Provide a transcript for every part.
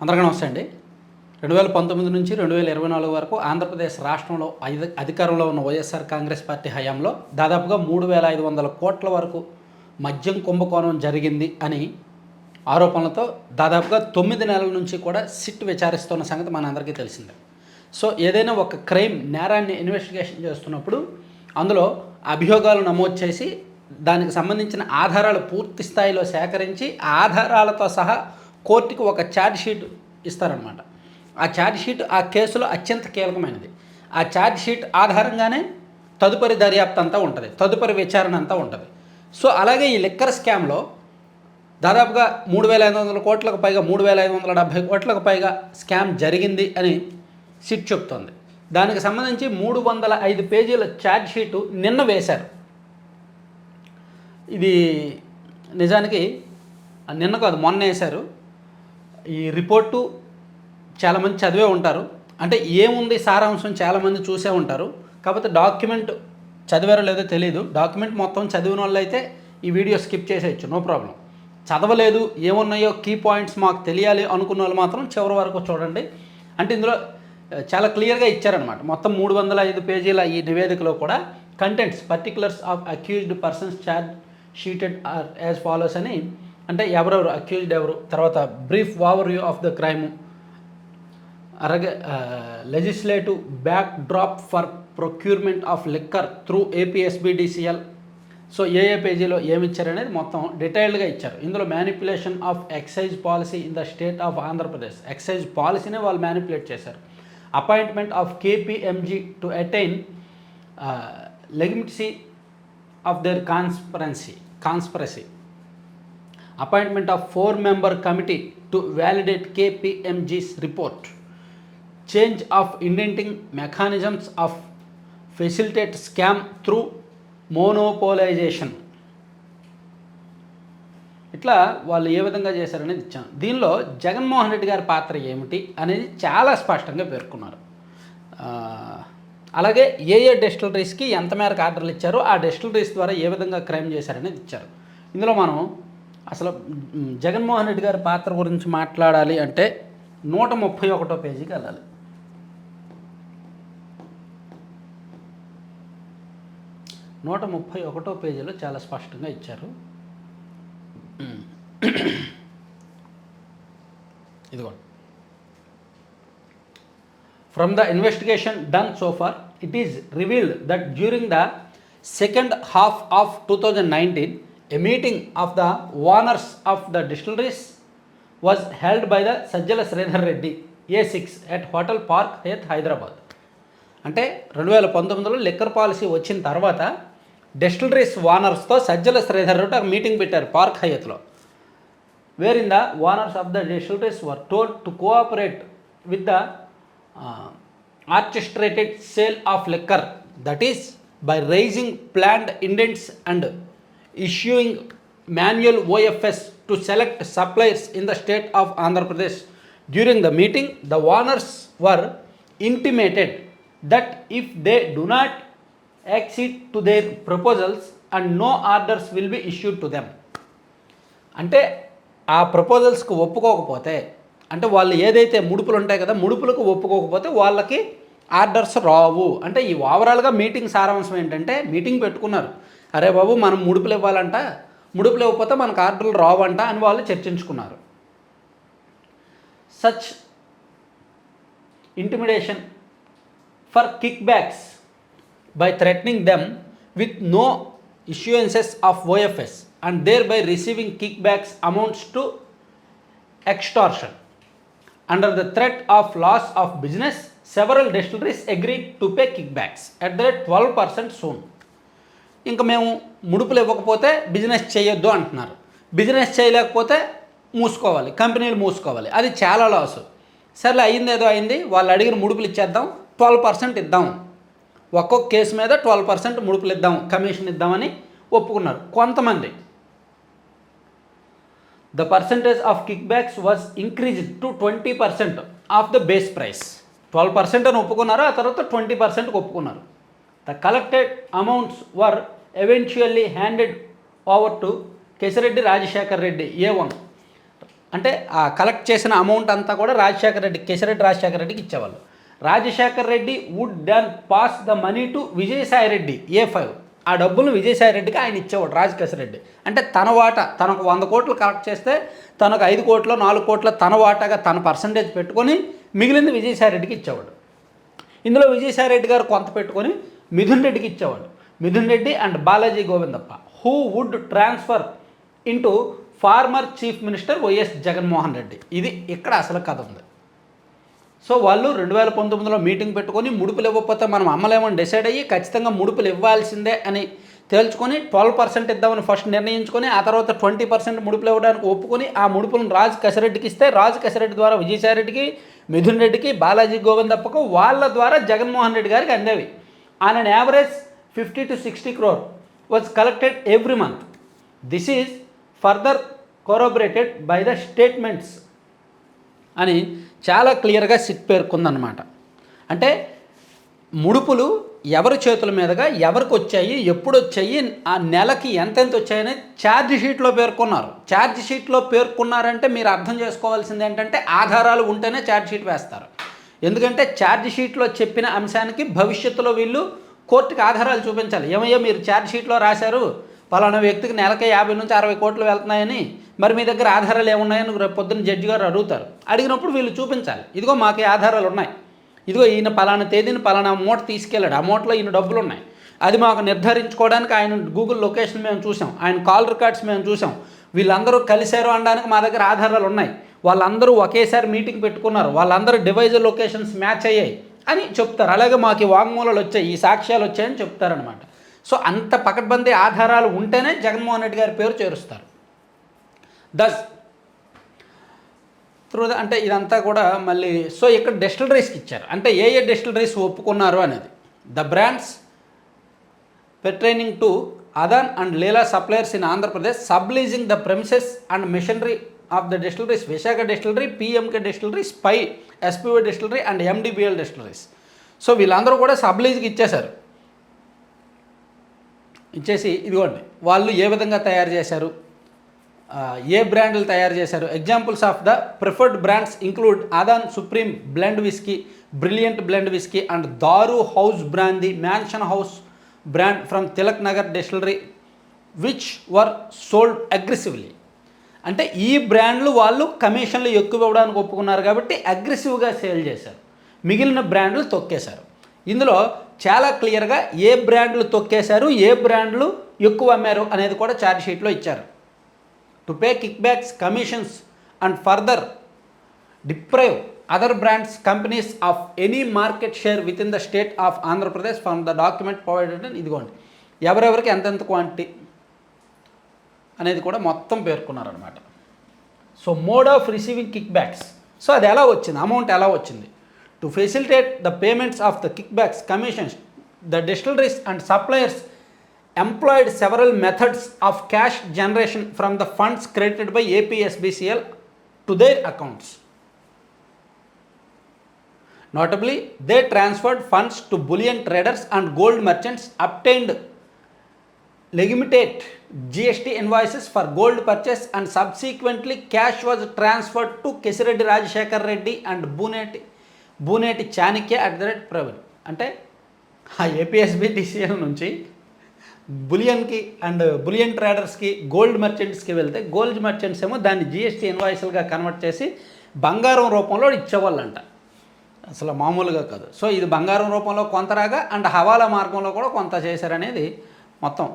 అందరికీ నమస్తే అండి. రెండు వేల పంతొమ్మిది నుంచి రెండు వేల ఇరవై నాలుగు వరకు ఆంధ్రప్రదేశ్ రాష్ట్రంలో ఐదు అధికారంలో ఉన్న వైఎస్ఆర్ కాంగ్రెస్ పార్టీ హయాంలో దాదాపుగా మూడు వేల ఐదు వందల కోట్ల వరకు మద్యం కుంభకోణం జరిగింది అని ఆరోపణలతో దాదాపుగా తొమ్మిది నెలల నుంచి కూడా సిట్ విచారిస్తున్న సంగతి మనందరికీ తెలిసిందే. సో ఏదైనా ఒక క్రైమ్ నేరాన్ని ఇన్వెస్టిగేషన్ చేస్తున్నప్పుడు అందులో అభియోగాలు నమోదు చేసి దానికి సంబంధించిన ఆధారాలు పూర్తి స్థాయిలో సేకరించి ఆధారాలతో సహా కోర్టుకి ఒక ఛార్జ్ షీట్ ఇస్తారనమాట ఆ ఛార్జ్ షీట్ ఆ కేసులో అత్యంత కీలకమైనది. ఆ ఛార్జ్ షీట్ ఆధారంగానే తదుపరి దర్యాప్తు అంతా ఉంటుంది. తదుపరి విచారణ అంతా ఉంటుంది. సో అలాగే ఈ లిక్కర్ స్కామ్లో దాదాపుగా మూడు వేల ఐదు వందల కోట్లకు పైగా మూడు వేల ఐదు వందల డెబ్భై కోట్లకు పైగా స్కామ్ జరిగింది అని సిట్ చెప్తోంది. దానికి సంబంధించి మూడు వందల ఐదు పేజీల ఛార్జ్ షీటు నిన్న వేశారు. ఇది నిజానికి నిన్న కాదు మొన్న వేశారు. ఈ రిపోర్టు చాలామంది చదివే ఉంటారు. అంటే ఏముంది సారాంశం చాలామంది చూసే ఉంటారు. కాకపోతే డాక్యుమెంట్ చదివారో లేదో తెలియదు డాక్యుమెంట్ మొత్తం చదివిన వాళ్ళు అయితే ఈ వీడియో స్కిప్ చేసేయచ్చు. No problem. చదవలేదు ఏమున్నాయో కీ పాయింట్స్ మాకు తెలియాలి అనుకున్న వాళ్ళు మాత్రం చివరి వరకు చూడండి. అంటే ఇందులో చాలా క్లియర్గా ఇచ్చారనమాట మొత్తం మూడు వందల ఐదు పేజీల ఈ నివేదికలో కూడా contents particulars of accused persons charge sheeted are as follows అని అంటే ఎవరెవరు అక్యూజ్డ్ ఎవరు తర్వాత brief overview of the crime అలాగే legislative backdrop for procurement of liquor through APSBDCL so ఏ ఏ పేజీలో ఏమి ఇచ్చారనేది మొత్తం డీటెయిల్డ్గా ఇచ్చారు. ఇందులో manipulation of excise policy in the state of Andhra Pradesh excise పాలసీనే వాళ్ళు మ్యానిపులేట్ చేశారు. Appointment of KPMG to attain లెగిమిట్సీ of their conspiracy conspiracy appointment of four member committee to validate KPMG's report. Change of indenting mechanisms of facilitate scam through monopolization. ఇట్లా వాళ్ళు ఏ విధంగా చేశారనేది ఇచ్చాను. దీనిలో జగన్మోహన్ రెడ్డి గారి పాత్ర ఏమిటి అనేది చాలా స్పష్టంగా పేర్కొన్నారు. అలాగే ఏ ఏ డిస్టిలరీస్కి ఎంత మేరకు ఆర్డర్లు ఇచ్చారో ఆ డిస్టిలరీస్ ద్వారా ఏ విధంగా క్రైమ్ చేశారనేది ఇచ్చారు. ఇందులో మనం అసలు జగన్మోహన్ రెడ్డి గారి పాత్ర గురించి మాట్లాడాలి అంటే నూట ముప్పై ఒకటో పేజీకి వెళ్ళాలి. నూట ముప్పై ఒకటో పేజీలో చాలా స్పష్టంగా ఇచ్చారు. ఇదిగో. From the investigation done so far it is revealed that during the second half of two thousand nineteen a meeting of the owners of the distilleries was held by the Sajjala Sridhar Reddy A six at hotel Park Hyatt Hyderabad అంటే రెండు వేల పంతొమ్మిదిలో liquor policy వచ్చిన తర్వాత distilleries ఓనర్స్తో సజ్జల శ్రీధర్ రెడ్డి ఒక meeting పెట్టారు park హయత్లో where in the owners of the distilleries were told to cooperate with the orchestrated sale of liquor that is by raising plant indents and issuing manual OFS to select suppliers in the state of Andhra Pradesh during the meeting the owners were intimated that if they do not accede to their proposals and no orders will be issued to them అంటే ఆ ప్రపోజల్స్కు ఒప్పుకోకపోతే అంటే వాళ్ళు ఏదైతే ముడుపులు ఉంటాయి కదా ముడుపులకు ఒప్పుకోకపోతే వాళ్ళకి ఆర్డర్స్ రావు అంటే ఈ ఓవరాల్గా మీటింగ్ సారాంశం ఏంటంటే మీటింగ్ పెట్టుకున్నారు అరే బాబు మనం ముడుపులు ఇవ్వాలంట ముడుపులు ఇవ్వకపోతే మనకు ఆర్డర్లు రావంట అని వాళ్ళు చర్చించుకున్నారు. Such intimidation for kickbacks by threatening them with no issuances of OFS and thereby receiving kickbacks amounts to extortion under the threat of loss of business several distilleries agree to pay kickbacks at the rate twelve percent soon ఇంకా మేము ముడుపులు ఇవ్వకపోతే business చేయొద్దు అంటున్నారు. Business చేయలేకపోతే మూసుకోవాలి కంపెనీలు మూసుకోవాలి. అది చాలా లాస్ సర్లే అయింది ఏదో అయింది వాళ్ళు అడిగిన ముడుపులు ఇచ్చేద్దాం ట్వెల్వ్ పర్సెంట్ ఇద్దాం. ఒక్కొక్క కేసు మీద ట్వెల్వ్ పర్సెంట్ ముడుపులు ఇద్దాం కమిషన్ ఇద్దామని ఒప్పుకున్నారు కొంతమంది. The percentage of kickbacks was increased to twenty percent of the base price twelve percent అని ఒప్పుకున్నారు ఆ తర్వాత ట్వంటీ పర్సెంట్కి ఒప్పుకున్నారు. The collected amounts were eventually handed over to Kesireddy Rajasekhar Reddy A one అంటే ఆ కలెక్ట్ చేసిన అమౌంట్ అంతా కూడా రాజశేఖర్ రెడ్డి కేశరెడ్డి రాజశేఖర రెడ్డికి ఇచ్చేవాళ్ళు. Rajasekhar Reddy would done pass the money to Vijayasai Reddy A five ఆ డబ్బులు విజయసాయి రెడ్డికి ఆయన ఇచ్చేవాడు రాజకేశ్వర రెడ్డి అంటే తన వాటా తనకు వంద కోట్లు కలెక్ట్ చేస్తే తనకు ఐదు కోట్ల నాలుగు కోట్ల తన వాటాగా తన పర్సంటేజ్ పెట్టుకొని మిగిలింది విజయసాయి రెడ్డికి ఇచ్చేవాడు. ఇందులో విజయసాయి రెడ్డి గారు కొంత పెట్టుకొని మిథున్ రెడ్డికి ఇచ్చేవాడు. Mithun Reddy and Balaji Govindappa. Who would transfer into former chief minister YS Jaganmohan Reddy? ఇది ఇక్కడ అసలు కథ ఉంది. సో వాళ్ళు రెండు వేల పంతొమ్మిదిలో మీటింగ్ పెట్టుకొని ముడుపులు ఇవ్వకపోతే మనం అమ్మలేమని డిసైడ్ అయ్యి ఖచ్చితంగా ముడుపులు ఇవ్వాల్సిందే అని తేల్చుకొని ట్వెల్వ్ పర్సెంట్ ఇద్దామని ఫస్ట్ నిర్ణయించుకొని ఆ తర్వాత ట్వంటీ పర్సెంట్ ముడుపులు ఇవ్వడానికి ఒప్పుకొని ఆ ముడుపులను రాజు కసిరెడ్డికి ఇస్తే రాజు కసిరెడ్డి ద్వారా విజయసాయిరెడ్డికి మిథున్ రెడ్డికి బాలాజీ గోవిందప్పకు వాళ్ళ ద్వారా జగన్మోహన్ రెడ్డి గారికి అందేవి. On an average fifty to sixty crore was collected every month. This is further corroborated by the statements అని చాలా క్లియర్గా సిట్ పేర్కొందనమాట అంటే ముడుపులు ఎవరి చేతుల మీదుగా ఎవరికి వచ్చాయి ఎప్పుడు వచ్చాయి ఆ నెలకి ఎంతెంత వచ్చాయని ఛార్జ్ షీట్లో పేర్కొన్నారు. ఛార్జ్ షీట్లో పేర్కొన్నారంటే మీరు అర్థం చేసుకోవాల్సింది ఏంటంటే ఆధారాలు ఉంటేనే ఛార్జ్ షీట్ వేస్తారు. ఎందుకంటే ఛార్జ్ షీట్లో చెప్పిన అంశానికి భవిష్యత్తులో వీళ్ళు కోర్టుకి ఆధారాలు చూపించాలి. ఏమయ్యో మీరు ఛార్జ్ షీట్లో రాశారు? పలానా వ్యక్తికి నెలకి యాభై నుంచి అరవై కోట్లు వెళ్తున్నాయని. మరి మీ దగ్గర ఆధారాలు ఏమున్నాయని రేపు పొద్దున్న జడ్జి గారు అడుగుతారు. అడిగినప్పుడు వీళ్ళు చూపించాలి. ఇదిగో మాకు ఆధారాలు ఉన్నాయి. ఇదిగో ఈయన పలానా తేదీని పలానా మూట తీసుకెళ్ళాడు. ఆ మూటలో ఈయన డబ్బులు ఉన్నాయి. అది మాకు నిర్ధారించుకోవడానికి ఆయన గూగుల్ లొకేషన్ మేము చూసాం. ఆయన కాల్ రికార్డ్స్ మేము చూసాం. వీళ్ళందరూ కలిశారు అనడానికి మా దగ్గర ఆధారాలు ఉన్నాయి. వాళ్ళందరూ ఒకేసారి మీటింగ్ పెట్టుకున్నారు. వాళ్ళందరూ డివైజ్ లొకేషన్స్ మ్యాచ్ అయ్యాయి. అని చెప్తారు. అలాగే మాకు వాంగ్మూలాలు వచ్చాయి ఈ సాక్ష్యాలు వచ్చాయని చెప్తారనమాట సో అంత పకడ్బందీ ఆధారాలు ఉంటేనే జగన్మోహన్ రెడ్డి గారి పేరు చేరుస్తారు. దస్ త్రూ అంటే ఇదంతా కూడా మళ్ళీ సో ఇక్కడ డెస్టిలరీస్కి ఇచ్చారు. అంటే ఏ ఏ డెస్టిలరీస్ ఒప్పుకున్నారు అనేది. The brands pertaining to Adan and Leela suppliers in Andhra Pradesh subleasing the premises and machinery of the distilleries Visakha distillery PMK distillery SPY SPO distillery and MDBL distilleries so వీళ్ళందరూ కూడా సబ్లీజ్కి ఇచ్చేశారు. ఇచ్చేసి ఇదిగోండి వాళ్ళు ఏ విధంగా తయారు చేశారు? ఏ బ్రాండ్లు తయారు చేశారు? Examples of the preferred brands include Adan supreme blend whisky brilliant blend whisky and Daru house brandy mansion house brand from Tilak Nagar distillery which were sold aggressively అంటే ఈ బ్రాండ్లు వాళ్ళు కమిషన్లు ఎక్కువ ఇవ్వడానికి ఒప్పుకున్నారు కాబట్టి అగ్రెసివ్గా సేల్ చేశారు. మిగిలిన బ్రాండ్లు తొక్కేశారు. ఇందులో చాలా క్లియర్గా ఏ బ్రాండ్లు తొక్కేశారు ఏ బ్రాండ్లు ఎక్కువ అమ్మారు అనేది కూడా ఛార్జ్ షీట్లో ఇచ్చారు. To pay kickbacks commissions and further deprive other brands companies of any market share within the state of Andhra Pradesh from the document provided ఇదిగోండి. ఎవరెవరికి ఎంతెంత క్వాంటిటీ అనేది కూడా మొత్తం పేర్కొన్నారనమాట so mode of receiving kickbacks so అది ఎలా వచ్చింది? Amount ఎలా వచ్చింది? To facilitate the payments of the kickbacks commissions the distilleries and suppliers employed several methods of cash generation from the funds credited by APSBCL to their accounts Notably, they transferred funds to bullion traders and gold merchants, obtained limited GST invoices for gold purchase and subsequently cash was transferred to Kesireddy Rajasekhar Reddy and Booneti Booneti Chanakya at the rate Praveen అంటే ఆ APSB DCL నుంచి బులియన్కి and bullion ట్రేడర్స్కి gold మర్చెంట్స్కి వెళ్తే gold merchants ఏమో దాన్ని GST ఇన్వాయిసల్గా convert చేసి బంగారం రూపంలో ఇచ్చేవాళ్ళంట. అసలు మామూలుగా కాదు. సో ఇది బంగారం రూపంలో కొంత రాగా అండ్ హవాలా మార్గంలో కూడా కొంత చేశారనేది మొత్తం.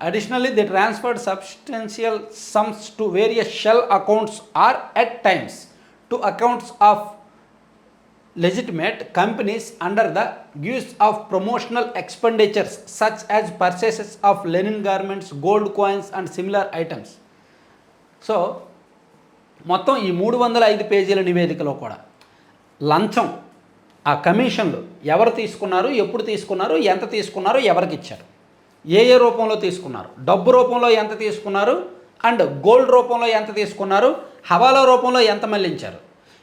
Additionally they transferred substantial sums to various shell accounts or at times to accounts of legitimate companies under the use of promotional expenditures such as purchases of linen garments gold coins and similar items so మొత్తం ఈ మూడు వందల ఐదు పేజీల నివేదికలో కూడా లంచం ఆ కమిషన్లు ఎవరు తీసుకున్నారు ఎప్పుడు తీసుకున్నారు ఎంత తీసుకున్నారు ఎవరికి ఇచ్చారు? ఏ ఏ రూపంలో తీసుకున్నారు? డబ్బు రూపంలో ఎంత తీసుకున్నారు? అండ్ గోల్డ్ రూపంలో ఎంత తీసుకున్నారు? హవాలా రూపంలో ఎంత మళ్ళించారు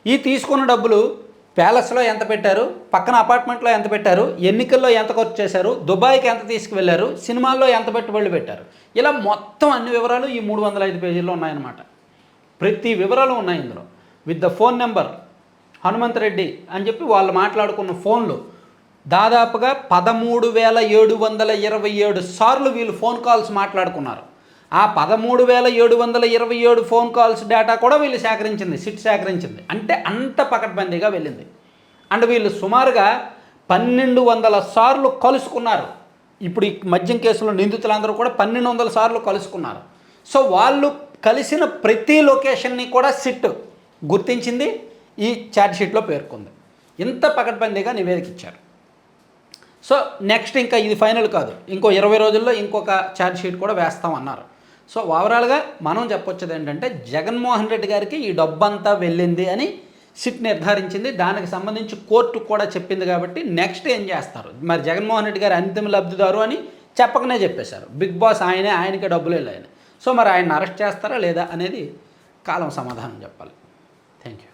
ఈ తీసుకున్న డబ్బులు ప్యాలెస్లో ఎంత పెట్టారు? పక్కన అపార్ట్మెంట్లో ఎంత పెట్టారు? ఎన్నికల్లో ఎంత ఖర్చు చేశారు? దుబాయ్కి ఎంత తీసుకువెళ్ళారు? సినిమాల్లో ఎంత పెట్టుబడులు పెట్టారు? ఇలా మొత్తం అన్ని వివరాలు ఈ మూడు వందల ఐదు పేజీల్లో ఉన్నాయన్నమాట. ప్రతి వివరాలు ఉన్నాయి ఇందులో. With the phone number Hanumanth Reddy అని చెప్పి వాళ్ళు మాట్లాడుకున్న ఫోన్లు దాదాపుగా పదమూడు వేల ఏడు వందల ఇరవై ఏడు సార్లు వీళ్ళు ఫోన్ కాల్స్ మాట్లాడుకున్నారు. ఆ పదమూడు వేల ఏడు వందల ఇరవై ఏడు ఫోన్ కాల్స్ డేటా కూడా వీళ్ళు సేకరించింది సిట్ సేకరించింది. అంటే అంత పకడ్బందీగా వెళ్ళింది. అండ్ వీళ్ళు సుమారుగా పన్నెండు వందల సార్లు కలుసుకున్నారు. ఇప్పుడు ఈ మద్యం కేసులో నిందితులందరూ కూడా పన్నెండు వందల సార్లు కలుసుకున్నారు. సో వాళ్ళు కలిసిన ప్రతి లొకేషన్ని కూడా సిట్ గుర్తించింది ఈ ఛార్జ్షీట్లో పేర్కొంది. ఇంత పకడ్బందీగా నివేదిక ఇచ్చారు. సో నెక్స్ట్ ఇంకా ఇది ఫైనల్ కాదు. ఇంకో ఇరవై రోజుల్లో ఇంకొక ఛార్జ్ షీట్ కూడా వేస్తాం అన్నారు. సో ఓవరాల్గా మనం చెప్పొచ్చేది ఏంటంటే జగన్మోహన్ రెడ్డి గారికి ఈ డబ్బంతా వెళ్ళింది అని సిట్ నిర్ధారించింది. దానికి సంబంధించి కోర్టు కూడా చెప్పింది కాబట్టి నెక్స్ట్ ఏం చేస్తారు? మరి జగన్మోహన్ రెడ్డి గారు అంతిమ లబ్ధిదారు అని చెప్పకనే చెప్పేశారు. బిగ్ బాస్ ఆయనే ఆయనకే డబ్బులు వెళ్ళాయని. సో మరి ఆయన అరెస్ట్ చేస్తారా లేదా అనేది కాలం సమాధానం చెప్పాలి. Thank you